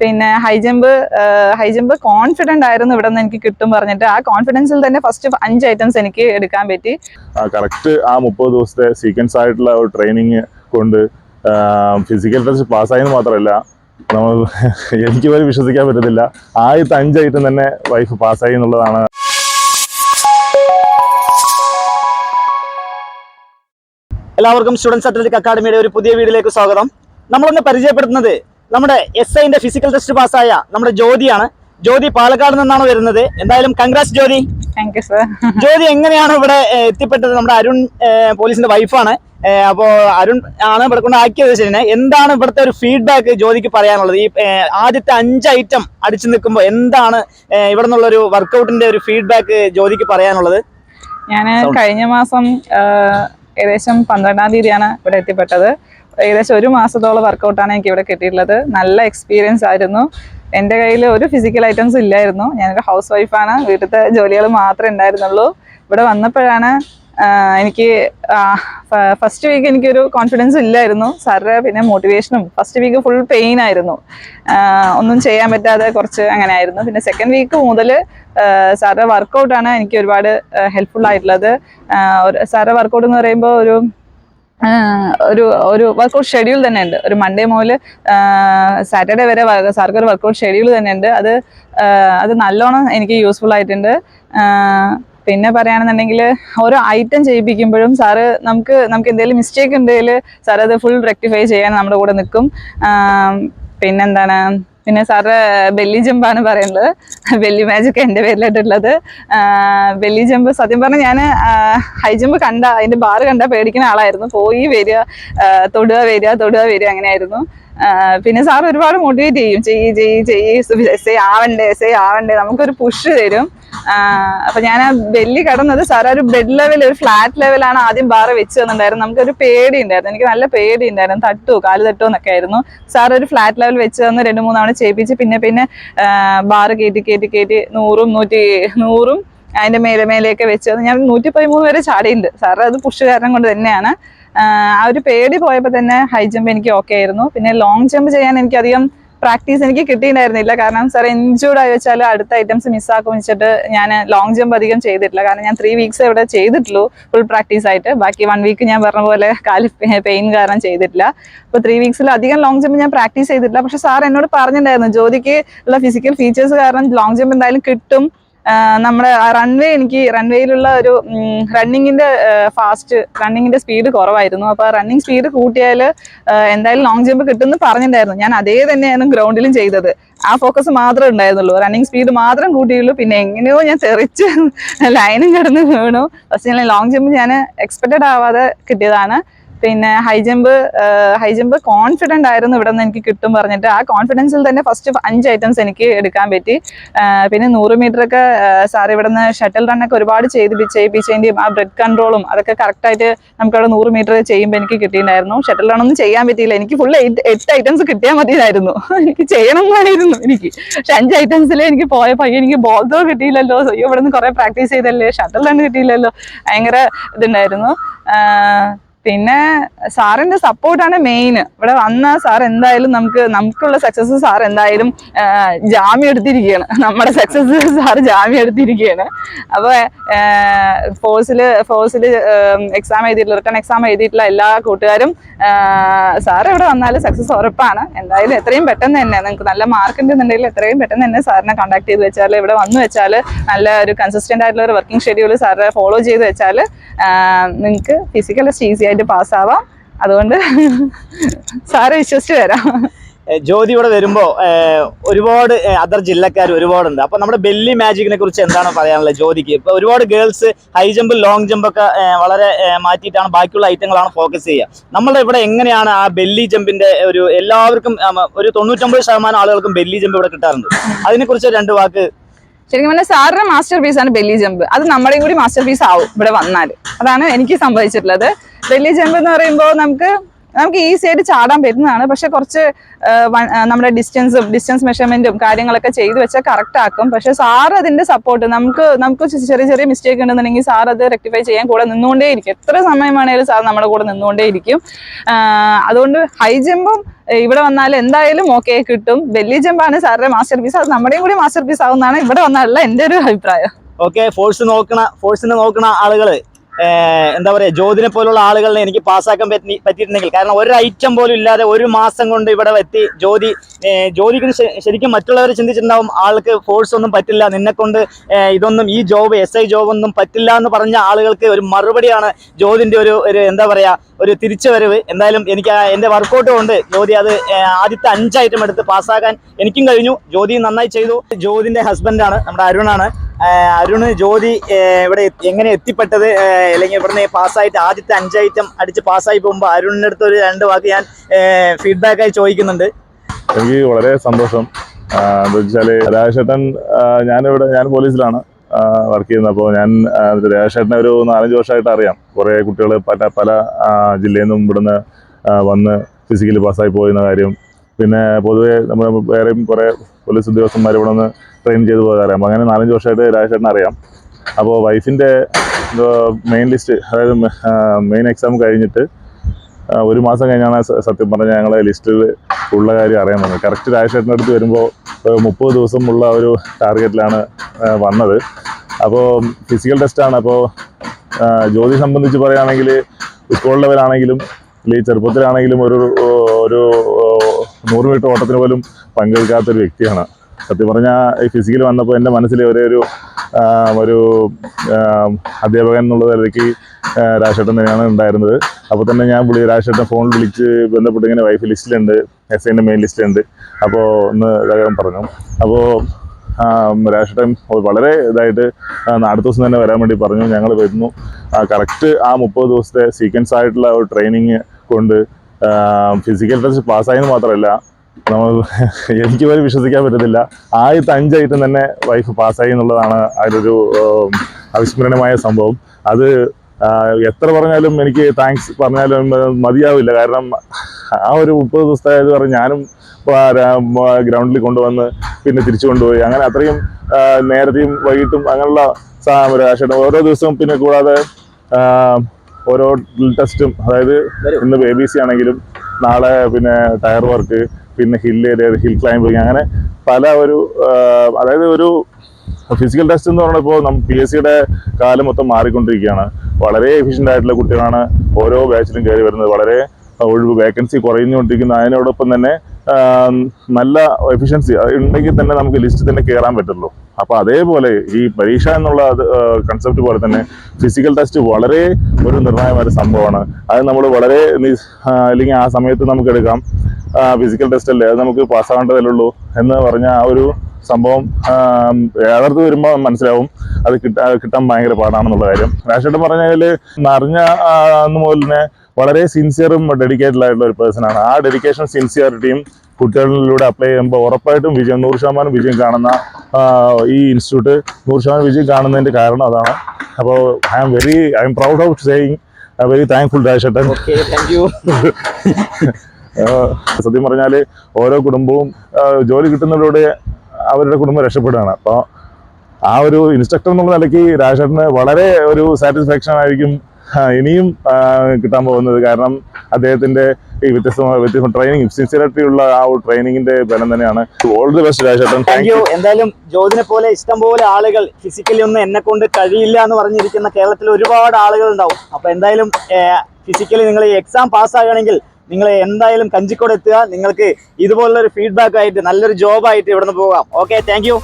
പിന്നെ high jump high jump high jump confident ആയിരുന്നു ഇവിടെ നിന്ന് എനിക്ക് കിട്ടും പറഞ്ഞിട്ട്. ആ കോൺഫിഡൻസിൽ തന്നെ ഫസ്റ്റ് അഞ്ച് ഐറ്റംസ് എനിക്ക് എടുക്കാൻ പറ്റി. കറക്റ്റ് ആ മുപ്പത് ദിവസത്തെ സീക്വൻസ് ആയിട്ടുള്ള ഒരു ട്രെയിനിങ് കൊണ്ട് ഫിസിക്കൽ ടെസ്റ്റ് പാസ്സായെന്ന് മാത്രമല്ല നമ്മൾ എനിക്ക് പോലും വിശ്വസിക്കാൻ പറ്റത്തില്ല. ആദ്യത്തെ അഞ്ച് ഐറ്റം തന്നെ വൈഫ് പാസ്സായി എന്നുള്ളതാണ്. എല്ലാവർക്കും സ്റ്റുഡൻസ് അത്ലറ്റിക് അക്കാഡമിയുടെ ഒരു പുതിയ വീഡിയോയിലേക്ക് സ്വാഗതം. നമ്മളൊന്ന് പരിചയപ്പെടുത്തുന്നത് നമ്മുടെ എസ് ഐന്റെ ഫിസിക്കൽ ടെസ്റ്റ് പാസ്സായ നമ്മുടെ ജ്യോതിയാണ്. ജ്യോതി പാലക്കാട് നിന്നാണ് വരുന്നത്. എന്തായാലും congrats Jyothi. Thank you sir Jyothi എങ്ങനെയാണ് ഇവിടെ എത്തിപ്പെട്ടത്? നമ്മുടെ അരുൺ പോലീസിന്റെ വൈഫാണ് അപ്പോ അരുൺ ആണ് ഇവിടെ കൊണ്ട് ആക്കിയത് ശരി എന്താണ് ഇവിടുത്തെ ഒരു ഫീഡ്ബാക്ക് ജ്യോതിക്ക് പറയാനുള്ളത്? ഈ ആദ്യത്തെ അഞ്ച് ഐറ്റം അടിച്ചു നിൽക്കുമ്പോൾ എന്താണ് ഇവിടെ നിന്നുള്ള ഒരു വർക്കൗട്ടിന്റെ ഒരു ഫീഡ്ബാക്ക് ജ്യോതിക്ക് പറയാനുള്ളത്? ഞാൻ കഴിഞ്ഞ മാസം ഏകദേശം പന്ത്രണ്ടാം തീയതിയാണ് ഇവിടെ എത്തിപ്പെട്ടത്. ഏകദേശം ഒരു മാസത്തോളം വർക്കൗട്ടാണ് എനിക്ക് ഇവിടെ കിട്ടിയിട്ടുള്ളത്. നല്ല എക്സ്പീരിയൻസ് ആയിരുന്നു. എന്റെ കയ്യിൽ ഒരു ഫിസിക്കൽ ഐറ്റംസ് ഇല്ലായിരുന്നു. ഞാനൊരു ഹൗസ് വൈഫാണ് വീട്ടിലത്തെ ജോലികൾ മാത്രമേ ഉണ്ടായിരുന്നുള്ളൂ. ഇവിടെ വന്നപ്പോഴാണ് എനിക്ക് ഫസ്റ്റ് വീക്ക് എനിക്കൊരു കോൺഫിഡൻസ് ഇല്ലായിരുന്നു. സാറിന് പിന്നെ മോട്ടിവേഷനും ഫസ്റ്റ് വീക്ക് ഫുൾ പെയിൻ ആയിരുന്നു. ഒന്നും ചെയ്യാൻ പറ്റാതെ കുറച്ച് അങ്ങനെ ആയിരുന്നു. പിന്നെ സെക്കൻഡ് വീക്ക് മുതൽ സാറിന്റെ വർക്കൗട്ടാണ് എനിക്ക് ഒരുപാട് ഹെൽപ്ഫുൾ ആയിട്ടുള്ളത്. സാറിന്റെ വർക്കൗട്ട് എന്ന് പറയുമ്പോൾ ഒരു ഒരു ഒരു വർക്കൗട്ട് ഷെഡ്യൂൾ തന്നെ ഉണ്ട് ഒരു മൺഡേ മുതൽ സാറ്റർഡേ വരെ സാർക്ക് ഒരു വർക്കൗട്ട് ഷെഡ്യൂൾ തന്നെ ഉണ്ട് അത് അത് നല്ലോണം എനിക്ക് യൂസ്ഫുൾ ആയിട്ടുണ്ട്. പിന്നെ പറയുകയാണെന്നുണ്ടെങ്കിൽ ഓരോ ഐറ്റം ചെയ്യിപ്പിക്കുമ്പോഴും സാറ് നമുക്ക് നമുക്ക് എന്തെങ്കിലും മിസ്റ്റേക്ക് ഉണ്ടെങ്കിൽ സാർ അത് ഫുൾ റെക്ടിഫൈ ചെയ്യാൻ നമ്മുടെ കൂടെ നിൽക്കും. പിന്നെന്താണ്? പിന്നെ സാറ് ബെല്ലി ജമ്പാണ് പറയുന്നത്. ബെല്ലി മാജിക് എന്റെ പേരിലായിട്ടുള്ളത്. ബെല്ലി ജമ്പ് സത്യം പറഞ്ഞാൽ ഞാൻ ഹൈ ജമ്പ് കണ്ട അതിന്റെ ബാറ് കണ്ട പേടിക്കുന്ന ആളായിരുന്നു. പോയി വരിക തൊടുക വരിക തൊടുക വരിക അങ്ങനെയായിരുന്നു. പിന്നെ സാർ ഒരുപാട് മോട്ടിവേറ്റ് ചെയ്യും. ചെയ്യ് ചെയ്യ് ചെയ്യ് എസ് ഐ ആവണ്ടേ എസ് ഐ ആവണ്ടേ നമുക്കൊരു പുഷ് തരും. അപ്പൊ ഞാൻ ആ ബെല്ലി കടന്നത് സാർ ഒരു ബെഡ് ലെവൽ ഒരു ഫ്ലാറ്റ് ലെവലാണ് ആദ്യം ബാറ് വെച്ച് തന്നിട്ടുണ്ടായിരുന്നു. നമുക്കൊരു പേടി ഉണ്ടായിരുന്നു. എനിക്ക് നല്ല പേടി ഉണ്ടായിരുന്നു. തട്ടു കാൽ തട്ടു എന്നൊക്കെ ആയിരുന്നു. സാർ ഒരു ഫ്ലാറ്റ് ലെവൽ വെച്ച് തന്ന് രണ്ട് മൂന്ന് തവണ ചെയ്യിപ്പിച്ച് പിന്നെ പിന്നെ ബാറ് കയറ്റി കയറ്റി കയറ്റി നൂറും നൂറ്റി നൂറും അതിന്റെ മേലെ മേലെയൊക്കെ വെച്ച് ഞാൻ നൂറ്റി പതിമൂന്ന് വരെ ചാടിയിട്ടുണ്ട്. സാർ അത് പുഷ് കാരണം കൊണ്ട് തന്നെയാണ്. ആ ഒരു പേടി പോയപ്പോൾ തന്നെ ഹൈ ജമ്പ് എനിക്ക് ഓക്കെ ആയിരുന്നു. പിന്നെ ലോങ് ജമ്പ് ചെയ്യാൻ എനിക്ക് അധികം പ്രാക്ടീസ് എനിക്ക് കിട്ടിയിട്ടുണ്ടായിരുന്നില്ല. കാരണം സാർ ഇഞ്ചൂർഡ് ആയി വെച്ചാൽ അടുത്ത ഐറ്റംസ് മിസ്സാക്കും വെച്ചിട്ട് ഞാൻ ലോങ് ജമ്പ് അധികം ചെയ്തിട്ടില്ല. കാരണം ഞാൻ ത്രീ വീക്സ് ഇവിടെ ചെയ്തിട്ടുള്ളൂ ഫുൾ പ്രാക്ടീസ് ആയിട്ട്. ബാക്കി വൺ വീക്ക് ഞാൻ പറഞ്ഞ പോലെ കാലി പെയിൻ കാരണം ചെയ്തിട്ടില്ല. അപ്പോൾ ത്രീ വീക്സിൽ അധികം ലോങ് ജമ്പ് ഞാൻ പ്രാക്ടീസ് ചെയ്തിട്ടില്ല. പക്ഷെ സാർ എന്നോട് പറഞ്ഞിട്ടുണ്ടായിരുന്നു ജ്യോതിക്ക് ഉള്ള ഫിസിക്കൽ ഫീച്ചേഴ്സ് കാരണം ലോങ് ജമ്പ് എന്തായാലും കിട്ടും. നമ്മുടെ റൺവേ എനിക്ക് റൺവേയിലുള്ള ഒരു റണ്ണിങ്ങിന്റെ ഫാസ്റ്റ് റണ്ണിങ്ങിന്റെ സ്പീഡ് കുറവായിരുന്നു. അപ്പൊ റണ്ണിങ് സ്പീഡ് കൂട്ടിയാൽ എന്തായാലും ലോങ് ജമ്പ് കിട്ടുമെന്ന് പറഞ്ഞിട്ടുണ്ടായിരുന്നു. ഞാൻ അതേ തന്നെയാണ് ഗ്രൗണ്ടിലും ചെയ്തത്. ആ ഫോക്കസ് മാത്രമേ ഉണ്ടായിരുന്നുള്ളൂ. റണ്ണിങ് സ്പീഡ് മാത്രം കൂട്ടിയുള്ളൂ. പിന്നെ എങ്ങനെയോ ഞാൻ ചെറിച്ച് ലൈനും കിടന്ന് വീണു. പക്ഷേ ഞാൻ ലോങ് ജമ്പ് ഞാൻ എക്സ്പെക്റ്റഡ് ആവാതെ കിട്ടിയതാണ്. പിന്നെ high jump high jump confident ആയിരുന്നു ഇവിടെ നിന്ന് എനിക്ക് കിട്ടും പറഞ്ഞിട്ട്. ആ കോൺഫിഡൻസിൽ തന്നെ ഫസ്റ്റ് അഞ്ച് ഐറ്റംസ് എനിക്ക് എടുക്കാൻ പറ്റി. പിന്നെ നൂറ് മീറ്റർ ഒക്കെ സാർ ഇവിടെ നിന്ന് ഷട്ടിൽ റണ്ണൊക്കെ ഒരുപാട് ചെയ്ത് ചെയ്യിപ്പിച്ചതിന്റെയും ആ ബ്രെഡ് കൺട്രോളും അതൊക്കെ കറക്റ്റായിട്ട് നമുക്ക് അവിടെ നൂറ് മീറ്റർ ചെയ്യുമ്പോൾ എനിക്ക് കിട്ടിയിട്ടുണ്ടായിരുന്നു. ഷട്ടിൽ റണ്ണൊന്നും ചെയ്യാൻ പറ്റിയില്ല. എനിക്ക് ഫുൾ എയ്റ്റ് എട്ട് ഐറ്റംസ് കിട്ടിയാൽ മതിയായിരുന്നു. എനിക്ക് ചെയ്യണം എന്നായിരുന്നു എനിക്ക്. പക്ഷെ അഞ്ച് ഐറ്റംസിൽ എനിക്ക് പോയപ്പോൾ അയ്യോ എനിക്ക് ബോൾ ത്രോ കിട്ടിയില്ലല്ലോ. ഇവിടെ നിന്ന് കുറേ പ്രാക്ടീസ് ചെയ്തല്ലേ? ഷട്ടിൽ റൺ കിട്ടിയില്ലല്ലോ. ഭയങ്കര ഇതുണ്ടായിരുന്നു. പിന്നെ സാറിന്റെ സപ്പോർട്ടാണ് മെയിൻ ഇവിടെ വന്ന സാർ എന്തായാലും നമുക്ക് നമുക്കുള്ള സക്സസ് സാർ എന്തായാലും ജാമ്യം എടുത്തിരിക്കുകയാണ്. നമ്മുടെ സക്സസ് സാർ ജാമ്യം എടുത്തിരിക്കുകയാണ്. അപ്പോൾ ഫോഴ്സിൽ ഫോഴ്സിൽ എക്സാം എഴുതിയിട്ടുള്ള റിട്ടേൺ എക്സാം എഴുതിയിട്ടുള്ള എല്ലാ കൂട്ടുകാരും സാർ ഇവിടെ വന്നാൽ സക്സസ് ഉറപ്പാണ്. എന്തായാലും എത്രയും പെട്ടെന്ന് തന്നെ നിങ്ങൾക്ക് നല്ല മാർക്ക് ഉണ്ടെന്നുണ്ടെങ്കിൽ എത്രയും പെട്ടെന്ന് തന്നെ സാറിനെ കോൺടാക്ട് ചെയ്ത് വെച്ചാൽ ഇവിടെ വന്നു വെച്ചാൽ നല്ല ഒരു കൺസിസ്റ്റന്റ് ആയിട്ടുള്ള ഒരു വർക്കിംഗ് ഷെഡ്യൂൾ സാറിനെ ഫോളോ ചെയ്ത് വെച്ചാൽ നിങ്ങൾക്ക് ഫിസിക്കൽ ടെസ്റ്റ് ഈസി ആയിട്ട് പാസ്സാവാം അതുകൊണ്ട് സാറ് വിശ്വസിച്ച് വരാം. ജ്യോതി ഇവിടെ വരുമ്പോ ഒരുപാട് അതർ ജില്ലക്കാർ ഒരുപാടുണ്ട്. അപ്പൊ നമ്മുടെ ബെല്ലി മാജിക്കിനെ കുറിച്ച് എന്താണ് പറയാനുള്ളത് ജ്യോതിക്ക്? ഇപ്പൊ ഒരുപാട് girls high jump long jump ഒക്കെ വളരെ മാറ്റിയിട്ടാണ് ബാക്കിയുള്ള ഐറ്റങ്ങളാണ് ഫോക്കസ് ചെയ്യുക. നമ്മുടെ ഇവിടെ എങ്ങനെയാണ് ആ ബെല്ലി ജമ്പിന്റെ ഒരു എല്ലാവർക്കും ഒരു തൊണ്ണൂറ്റൊമ്പത് ശതമാനം ആളുകൾക്കും ബെല്ലി ജമ്പ് ഇവിടെ കിട്ടാറുണ്ട്. അതിനെക്കുറിച്ച് രണ്ട് വാക്ക് ശരിക്കും പറഞ്ഞാൽ സാറിന്റെ മാസ്റ്റർ പീസ് ആണ് ബെല്ലി ജമ്പ്. അത് നമ്മുടെയും കൂടി മാസ്റ്റർ പീസ് ആവും ഇവിടെ വന്നാൽ അതാണ് എനിക്ക് സംഭവിച്ചിട്ടുള്ളത്. ബെല്ലി ജമ്പ് എന്ന് പറയുമ്പോൾ നമുക്ക് നമുക്ക് ഈസി ആയിട്ട് ചാടാൻ പറ്റുന്നതാണ്. പക്ഷെ കുറച്ച് നമ്മുടെ ഡിസ്റ്റൻസും ഡിസ്റ്റൻസ് മെഷർമെന്റും കാര്യങ്ങളൊക്കെ ചെയ്തു വെച്ചാൽ കറക്റ്റ് ആക്കും. പക്ഷെ സാർ അതിന്റെ സപ്പോർട്ട് നമുക്ക് നമുക്ക് ചെറിയ ചെറിയ മിസ്റ്റേക്ക് ഉണ്ടെന്നുണ്ടെങ്കിൽ സാർ അത് റെക്ടിഫൈ ചെയ്യാൻ കൂടെ നിന്നുകൊണ്ടേ ഇരിക്കും എത്ര സമയം വേണേലും സാർ നമ്മുടെ കൂടെ നിന്നുകൊണ്ടേ ഇരിക്കും അതുകൊണ്ട് ഹൈ ജമ്പും ഇവിടെ വന്നാൽ എന്തായാലും ഓക്കെ കിട്ടും. വലിയ ജമ്പാണ് സാറിന്റെ മാസ്റ്റർ പീസ് അത് നമ്മുടെയും കൂടി മാസ്റ്റർ പീസ് ആവുന്നതാണ്. ഇവിടെ വന്നാലുള്ള എന്റെ ഒരു അഭിപ്രായം. ഓക്കെ ഫോഴ്സ് നോക്കണ ഫോഴ്സിനെ നോക്കണ ആളുകൾ എന്താ പറയുക ജ്യോതിനെ പോലുള്ള ആളുകളെ എനിക്ക് പാസ്സാക്കാൻ പറ്റി പറ്റിയിട്ടുണ്ടെങ്കിൽ കാരണം ഒരു ഐറ്റം പോലും ഇല്ലാതെ ഒരു മാസം കൊണ്ട് ഇവിടെ എത്തി ജ്യോതി ജ്യോതിക്ക് ശരിക്കും മറ്റുള്ളവർ ചിന്തിച്ചിട്ടുണ്ടാവും ആൾക്ക് ഫോഴ്സ് ഒന്നും പറ്റില്ല. നിന്നെ കൊണ്ട് ഇതൊന്നും ഈ ജോബ് എസ് ഐ ജോബ് ഒന്നും പറ്റില്ല എന്ന് പറഞ്ഞ ആളുകൾക്ക് ഒരു മറുപടിയാണ് ജ്യോതിന്റെ ഒരു ഒരു എന്താ പറയുക ഒരു തിരിച്ചുവരവ്. എന്തായാലും എനിക്ക് എന്റെ വർക്കൗട്ട് കൊണ്ട് ജ്യോതി അത് ആദ്യത്തെ അഞ്ച് ഐറ്റം എടുത്ത് പാസ്സാക്കാൻ എനിക്കും കഴിഞ്ഞു. ജ്യോതി നന്നായി ചെയ്തു. ജ്യോതിന്റെ ഹസ്ബൻഡാണ് നമ്മുടെ അരുണാണ്. അരുണ് ജ്യോതി ഇവിടെ എങ്ങനെ എത്തിപ്പെട്ടത്? അല്ലെങ്കിൽ ഇവിടുന്ന് പാസ്സായിട്ട് ആദ്യത്തെ അഞ്ച് ഐറ്റം അടിച്ച് പാസ്സായി പോകുമ്പോൾ അരുണിന്റെ അടുത്ത് ഒരു രണ്ട് വാക്ക് ഞാൻ ഫീഡ്ബാക്കായി ചോദിക്കുന്നുണ്ട്. എനിക്ക് വളരെ സന്തോഷം. എന്താ വെച്ചാൽ രാജേട്ടൻ ഞാനിവിടെ ഞാൻ പോലീസിലാണ് വർക്ക് ചെയ്യുന്നത്. അപ്പോൾ ഞാൻ രാജേഷേട്ടനെ ഒരു നാലഞ്ച് വർഷമായിട്ട് അറിയാം. കുറേ കുട്ടികൾ പല പല ജില്ലയിൽ നിന്നും ഇവിടുന്ന് വന്ന് ഫിസിക്കലി പാസ്സായി പോയിരുന്ന കാര്യം. പിന്നെ പൊതുവെ നമ്മൾ വേറെയും കുറേ പോലീസ് ഉദ്യോഗസ്ഥന്മാർ ഇവിടെ നിന്ന് ട്രെയിൻ ചെയ്ത് പോകാറിയാം. അങ്ങനെ നാലഞ്ച് വർഷമായിട്ട് രാജേഷേട്ടൻ അറിയാം. അപ്പോൾ വൈഫിന്റെ മെയിൻ ലിസ്റ്റ് അതായത് മെയിൻ എക്സാം കഴിഞ്ഞിട്ട് ഒരു മാസം കഴിഞ്ഞാണ് സത്യം പറഞ്ഞാൽ ഞങ്ങളെ ലിസ്റ്റിൽ ഉള്ള കാര്യം അറിയാൻ വന്നത്. കറക്റ്റ് രാജേട്ടന്റെ അടുത്ത് വരുമ്പോൾ മുപ്പത് ദിവസം ഉള്ള ഒരു ടാർഗറ്റിലാണ് വന്നത്. അപ്പോൾ ഫിസിക്കൽ ടെസ്റ്റാണ് അപ്പോൾ ജോലി സംബന്ധിച്ച് പറയുകയാണെങ്കിൽ സ്കൂൾ ലെവലാണെങ്കിലും ഈ ചെറുപ്പത്തിലാണെങ്കിലും ഒരു ഒരു നൂറ് മീറ്റർ ഓട്ടത്തിന് പോലും പങ്കെടുക്കാത്തൊരു വ്യക്തിയാണ്. സത്യം പറഞ്ഞാൽ ഈ ഫിസിക്കൽ വന്നപ്പോൾ എന്റെ മനസ്സിൽ ഒരേ ഒരു ഒരു അധ്യാപകൻ എന്നുള്ള നിലയ്ക്ക് രാജേട്ടൻ തന്നെയാണ് ഉണ്ടായിരുന്നത്. അപ്പോൾ തന്നെ ഞാൻ വിളി രാജേട്ടൻ ഫോണിൽ വിളിച്ച് ബന്ധപ്പെട്ട് ഇങ്ങനെ വൈഫ് ലിസ്റ്റിലുണ്ട് എസ് ഐന്റെ മെയിൻ ലിസ്റ്റിലുണ്ട് അപ്പോൾ ഒന്ന് ഇതാകാൻ പറഞ്ഞു. അപ്പോൾ രാജേട്ടൻ വളരെ ഇതായിട്ട് അടുത്ത ദിവസം തന്നെ വരാൻ വേണ്ടി പറഞ്ഞു. ഞങ്ങൾ വരുന്നു. കറക്റ്റ് ആ മുപ്പത് ദിവസത്തെ സീക്വൻസ് ആയിട്ടുള്ള ഒരു ട്രെയിനിങ് കൊണ്ട് ഫിസിക്കൽ ടെസ്റ്റ് പാസ്സായെന്ന് മാത്രമല്ല നമ്മൾ എനിക്ക് പോലും വിശ്വസിക്കാൻ പറ്റത്തില്ല. ആദ്യത്തെ അഞ്ചായിട്ടും തന്നെ വൈഫ് പാസ്സായി എന്നുള്ളതാണ് അതിലൊരു അവിസ്മരണീയമായ സംഭവം. അത് എത്ര പറഞ്ഞാലും എനിക്ക് താങ്ക്സ് പറഞ്ഞാലും മതിയാവില്ല. കാരണം ആ ഒരു മുപ്പത് ദിവസത്തെ ഇത് പറഞ്ഞ് ഞാനും ഗ്രൗണ്ടിൽ കൊണ്ടുവന്ന് പിന്നെ തിരിച്ചു കൊണ്ടുപോയി. അങ്ങനെ അത്രയും നേരത്തെയും വൈകിട്ടും അങ്ങനെയുള്ള ഓരോ ദിവസവും പിന്നെ കൂടാതെ ഓരോ ടെസ്റ്റും അതായത് ഇന്ന് ബേബി സി ആണെങ്കിലും നാളെ പിന്നെ ടയർ വർക്ക് പിന്നെ ഹിൽ ഏരിയ ഹിൽ ക്ലൈംബിങ് അങ്ങനെ പല ഒരു അതായത് ഒരു ഫിസിക്കൽ ടെസ്റ്റ് എന്ന് പറഞ്ഞാൽ ഇപ്പോൾ നമ്മൾ പി എസ് സിയുടെ കാലം മൊത്തം മാറിക്കൊണ്ടിരിക്കുകയാണ്. വളരെ എഫിഷ്യന്റ് ആയിട്ടുള്ള കുട്ടികളാണ് ഓരോ ബാച്ചിലും കയറി വരുന്നത്. വളരെ ഒഴിവ് വേക്കൻസി കുറഞ്ഞുകൊണ്ടിരിക്കുന്ന അതിനോടൊപ്പം തന്നെ നല്ല എഫിഷ്യൻസി ഉണ്ടെങ്കിൽ തന്നെ നമുക്ക് ലിസ്റ്റ് തന്നെ കയറാൻ പറ്റുള്ളൂ. അപ്പോൾ അതേപോലെ ഈ പരീക്ഷ എന്നുള്ള കൺസെപ്റ്റ് പോലെ തന്നെ ഫിസിക്കൽ ടെസ്റ്റ് വളരെ ഒരു നിർണായകമായ സംഭവമാണ്. അത് നമ്മൾ വളരെ അല്ലെങ്കിൽ ആ സമയത്ത് നമുക്ക് എടുക്കാം. ഫിസിക്കൽ ടെസ്റ്റ് അല്ലേ? അത് നമുക്ക് പാസ്സാവേണ്ടതല്ലേ ഉള്ളൂ എന്ന് പറഞ്ഞ ആ ഒരു സംഭവം ഏതർത്ത് വരുമ്പോൾ മനസ്സിലാവും. അത് കിട്ടാ കിട്ടാൻ ഭയങ്കര പാടാണെന്നുള്ള കാര്യം. രാഷ്ട്രീയം പറഞ്ഞാൽ നിറഞ്ഞ അന്ന് മുതൽ തന്നെ വളരെ സിൻസിയറും ഡെഡിക്കേറ്റഡ് ആയിട്ടുള്ള ഒരു പേഴ്സൺ ആണ്. ആ ഡെഡിക്കേഷൻ സിൻസിയറിറ്റിയും കുട്ടികളിലൂടെ അപ്ലൈ ചെയ്യുമ്പോൾ ഉറപ്പായിട്ടും വിജയം നൂറ് ശതമാനം വിജയം കാണുന്ന ഈ ഇൻസ്റ്റിറ്റ്യൂട്ട് നൂറ് ശതമാനം വിജയം കാണുന്നതിന്റെ കാരണം അതാണ്. അപ്പോൾ I am very I am proud of saying very thankful രാജേട്ടൻ സത്യം പറഞ്ഞാൽ ഓരോ കുടുംബവും ജോലി കിട്ടുന്നതിലൂടെ അവരുടെ കുടുംബം രക്ഷപ്പെടുകയാണ്. അപ്പോൾ ആ ഒരു ഇൻസ്ട്രക്ടർ എന്നുള്ള നിലയ്ക്ക് രാജേട്ടന് വളരെ ഒരു സാറ്റിസ്ഫാക്ഷൻ ആയിരിക്കും ഇനിയും കിട്ടാൻ പോകുന്നത് കാരണം അദ്ദേഹത്തിന്റെ ഈ വ്യത്യസ്തമായ വ്യത്യസ്ത ട്രെയിനിങ് സിൻസിയറിറ്റി ഉള്ള ആ ഒരു ട്രെയിനിങ്ങിന്റെ ബലം തന്നെയാണ്. ഓൾ ദി ബെസ്റ്റ് രാജേട്ടൻ. താങ്ക് യു എന്തായാലും ജ്യോതിനെ പോലെ ഇഷ്ടം പോലെ ആളുകൾ ഫിസിക്കലി ഒന്നും എന്നെ കൊണ്ട് കഴിയില്ല എന്ന് പറഞ്ഞിരിക്കുന്ന കേരളത്തിൽ ഒരുപാട് ആളുകൾ ഉണ്ടാവും. അപ്പൊ എന്തായാലും ഫിസിക്കലി നിങ്ങൾ ഈ എക്സാം പാസ്സാകണമെങ്കിൽ നിങ്ങൾ എന്തായാലും കഞ്ചിക്കോട് എത്തുക. നിങ്ങൾക്ക് ഇതുപോലുള്ള ഒരു ഫീഡ്ബാക്ക് ആയിട്ട് നല്ലൊരു ജോബായിട്ട് ഇവിടുന്ന് പോകാം. Okay thank you